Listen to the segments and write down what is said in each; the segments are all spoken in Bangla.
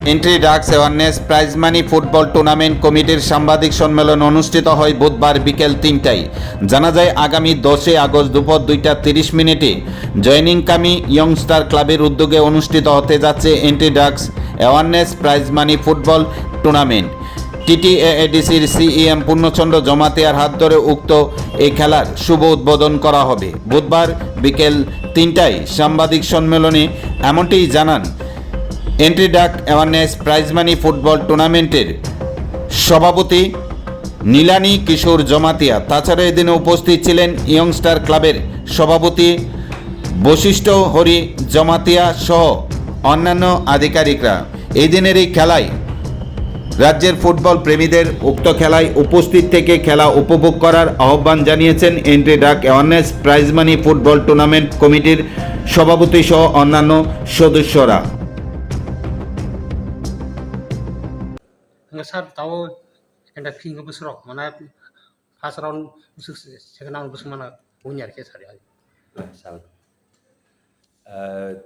Anti drugs awareness prize money football tournament কমিটির সাংবাদিক সম্মেলন অনুষ্ঠিত হয় বুধবার বিকেল তিনটায়। জানা যায়, আগামী দশই আগস্ট দুপুর দুইটা তিরিশ মিনিটে জয়নিং কামি ইয়ংস্টার ক্লাবের উদ্যোগে অনুষ্ঠিত হতে যাচ্ছে anti drugs awareness prize money football tournament টিটিএডিসির CEM Purnachandra জমাতিয়ার হাত ধরে উক্ত এই খেলার শুভ উদ্বোধন করা হবে। বুধবার বিকেল তিনটায় সাংবাদিক সম্মেলনে এমনটিই জানান entry drug awareness prize money football টুর্নামেন্টের সভাপতি নীলানি কিশোর জমাতিয়া। তাছাড়া এদিনে উপস্থিত ছিলেন ইয়ংস্টার ক্লাবের সভাপতি বশিষ্ঠ হরি জমাতিয়া সহ অন্যান্য আধিকারিকরা। এই দিনের এই খেলায় রাজ্যের ফুটবল প্রেমীদের উক্ত খেলায় উপস্থিত থেকে খেলা উপভোগ করার আহ্বান জানিয়েছেন anti drug awareness prize money football tournament কমিটির সভাপতি সহ অন্যান্য সদস্যরা। Tahu ada king ke besrok mana pas round busuk second round busuk mana? Punya ke sari সাল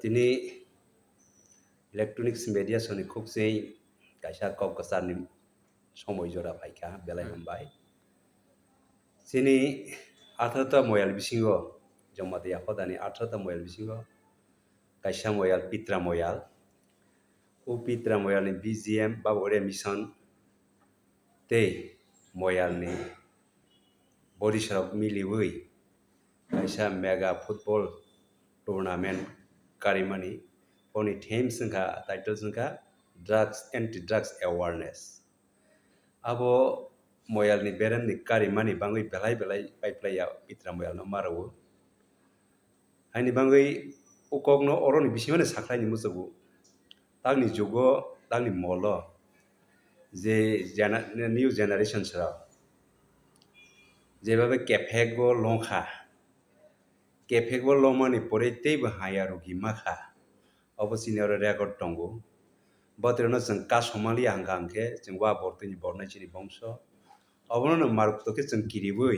তিনি ইলেকট্রনিক্স মিডিয়া সনি খুব সেই কাইসা কক কাসারনি সময় জোড়া পাইকা বেলায় মোমবাই সিনি আঠারোটা ময়াল বিসিঙ্গ জমাতে আখদানি আঠারোটা ময়াল বিসিঙ্গ কাইসা ময়াল পিত্রা ময়াল ও পিত্রা ময়ালনি বিজিএম বা ওরে মিশন তে ময়ালনি Barishal মিলিবই kaisa mega football tournament karimani oni theme singha title singha drugs anti drugs awareness abo moyal ni beren ni karimani bangui belai belai pai playa pitra moyal no marawo haini bangui ukok no oroni bisimane saklai ni musabu tagni jogo tagni molo যে নিউ জেনারেশন ছাড়াও যেভাবে ক্যাফেগো লঙ্কা কেফেগো লমানি পরে তেইবো হায়ারো গিমাখা অবসিনি আরো রেকর্ড টঙ্গো বত্রেনো जों का समालि हांगा हांखे जों वा बर्तनि बरनाय चिनि बंश अबनो मारुक तके जों किरिबोय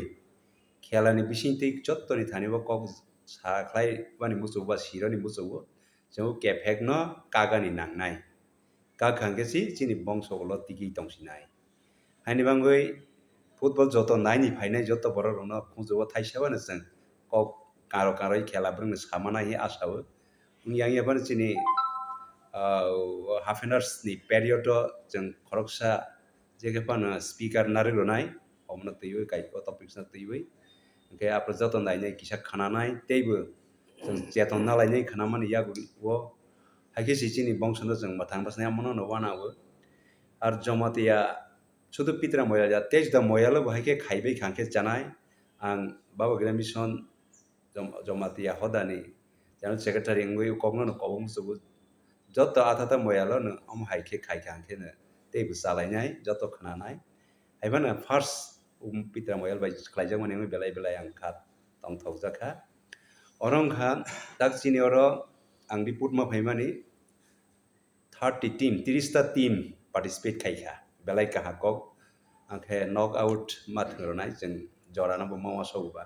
खेलानि बिसिंति जत्तनि थानिबो कक साख्लाय बानि मुसौ बा सिरनि मुसौ जों केफेग न कागानि नांनाय का खांगेसि चिनि बंशगल तिगि तंसिनाय हानि बांगै फुटबल जत नायनि फायनाय जत बर रन खुजो थाइसाबानो जों कक कारो कारो खेला ब्रंनो सामाना हि आसाबो yang yapan sini half an hours ni period जों खरकसा जेके पान स्पीकर नारे रोनाय हमनो तैयो गाय को टपिक्स ना तैयो ओंखाय आपन जतन नायनाय किसा खानानाय तेबो जों जेतन नालायनाय खानामानि यागु वो हाइके सिचिनि बंशनो जों माथां बासनाय मनो न वानाबो আর জমাতিয়া শুধু পিতরা ময়া যা তেজ দা ময়ালো বাহাইকে খাইবে খাংকে জানাই আং বাবা গ্রামিশন জমাতিয়া হদানি যেন secretary ngui kongno kobong subu যত আথাতা ময়ালো নো আম হাইকে খাইকে আংকে নো তেবু চালাইনাই যত খানানাই হাইবানো ফার্স্ট উম পিতরা ময়াল বাই খাইজাক মানে আমি বেলাই বেলাই আং খাত তং থকজাখা अरंघा डाक सिनियर आंदि पुटमा फैमानि थार्टी टीम त्रिसटा टीम पार्टिसिपेट खाइखा बेलाय काहाकक आंखे नक आउट माथोरनाय जों जरानाबो मावा सौबा